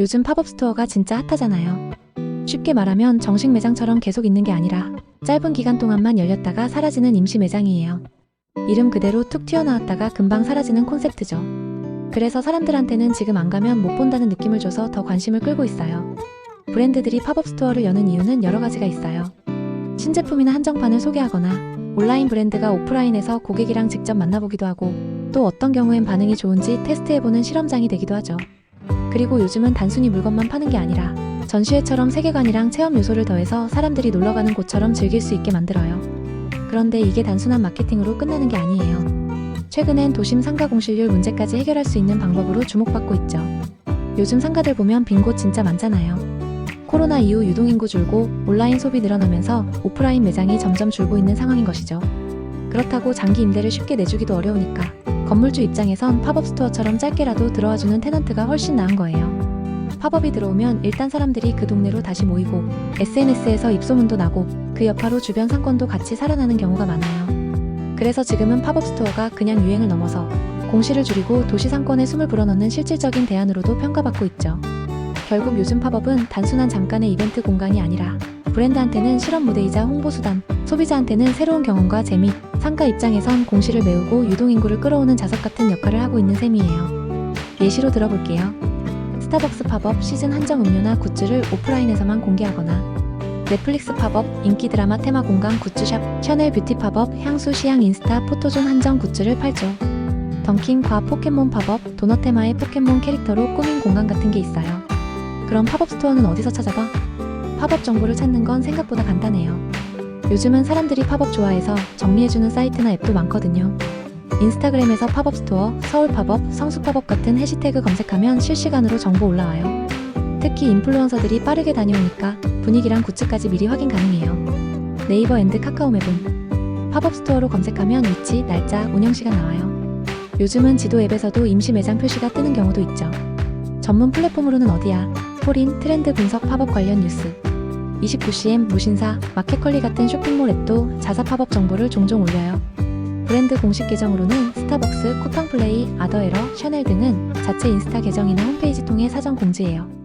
요즘 팝업 스토어가 진짜 핫하잖아요. 쉽게 말하면 정식 매장처럼 계속 있는 게 아니라 짧은 기간 동안만 열렸다가 사라지는 임시 매장이에요. 이름 그대로 툭 튀어나왔다가 금방 사라지는 콘셉트죠. 그래서 사람들한테는 지금 안 가면 못 본다는 느낌을 줘서 더 관심을 끌고 있어요. 브랜드들이 팝업 스토어를 여는 이유는 여러 가지가 있어요. 신제품이나 한정판을 소개하거나 온라인 브랜드가 오프라인에서 고객이랑 직접 만나보기도 하고 또 어떤 경우엔 반응이 좋은지 테스트해보는 실험장이 되기도 하죠. 그리고 요즘은 단순히 물건만 파는 게 아니라 전시회처럼 세계관이랑 체험 요소를 더해서 사람들이 놀러가는 곳처럼 즐길 수 있게 만들어요. 그런데 이게 단순한 마케팅으로 끝나는 게 아니에요. 최근엔 도심 상가 공실률 문제까지 해결할 수 있는 방법으로 주목받고 있죠. 요즘 상가들 보면 빈 곳 진짜 많잖아요. 코로나 이후 유동인구 줄고 온라인 소비 늘어나면서 오프라인 매장이 점점 줄고 있는 상황인 것이죠. 그렇다고 장기 임대를 쉽게 내주기도 어려우니까 건물주 입장에선 팝업 스토어처럼 짧게라도 들어와주는 테넌트가 훨씬 나은 거예요. 팝업이 들어오면 일단 사람들이 그 동네로 다시 모이고 SNS에서 입소문도 나고 그 여파로 주변 상권도 같이 살아나는 경우가 많아요. 그래서 지금은 팝업 스토어가 그냥 유행을 넘어서 공시를 줄이고 도시 상권에 숨을 불어넣는 실질적인 대안으로도 평가받고 있죠. 결국 요즘 팝업은 단순한 잠깐의 이벤트 공간이 아니라 브랜드한테는 실험 무대이자 홍보 수단, 소비자한테는 새로운 경험과 재미, 상가 입장에선 공시를 메우고 유동인구를 끌어오는 자석 같은 역할을 하고 있는 셈이에요. 예시로 들어볼게요. 스타벅스 팝업 시즌 한정 음료나 굿즈를 오프라인에서만 공개하거나 넷플릭스 팝업 인기 드라마 테마 공간 굿즈샵 셔넬 뷰티 팝업 향수 시향 인스타 포토존 한정 굿즈를 팔죠. 던킨 과 포켓몬 팝업 도넛 테마의 포켓몬 캐릭터로 꾸민 공간 같은 게 있어요. 그럼 팝업 스토어는 어디서 찾아봐? 팝업 정보를 찾는 건 생각보다 간단해요. 요즘은 사람들이 팝업 좋아해서 정리해주는 사이트나 앱도 많거든요. 인스타그램에서 팝업 스토어, 서울 팝업, 성수 팝업 같은 해시태그 검색하면 실시간으로 정보 올라와요. 특히 인플루언서들이 빠르게 다녀오니까 분위기랑 굿즈까지 미리 확인 가능해요. 네이버 앤드 카카오 맵은 팝업 스토어로 검색하면 위치, 날짜, 운영 시간 나와요. 요즘은 지도 앱에서도 임시 매장 표시가 뜨는 경우도 있죠. 전문 플랫폼으로는 어디야? 폴인, 트렌드 분석 팝업 관련 뉴스. 29cm, 무신사, 마켓컬리 같은 쇼핑몰 앱도 자사 팝업 정보를 종종 올려요. 브랜드 공식 계정으로는 스타벅스, 쿠팡플레이, 아더에러, 샤넬 등은 자체 인스타 계정이나 홈페이지 통해 사전 공지해요.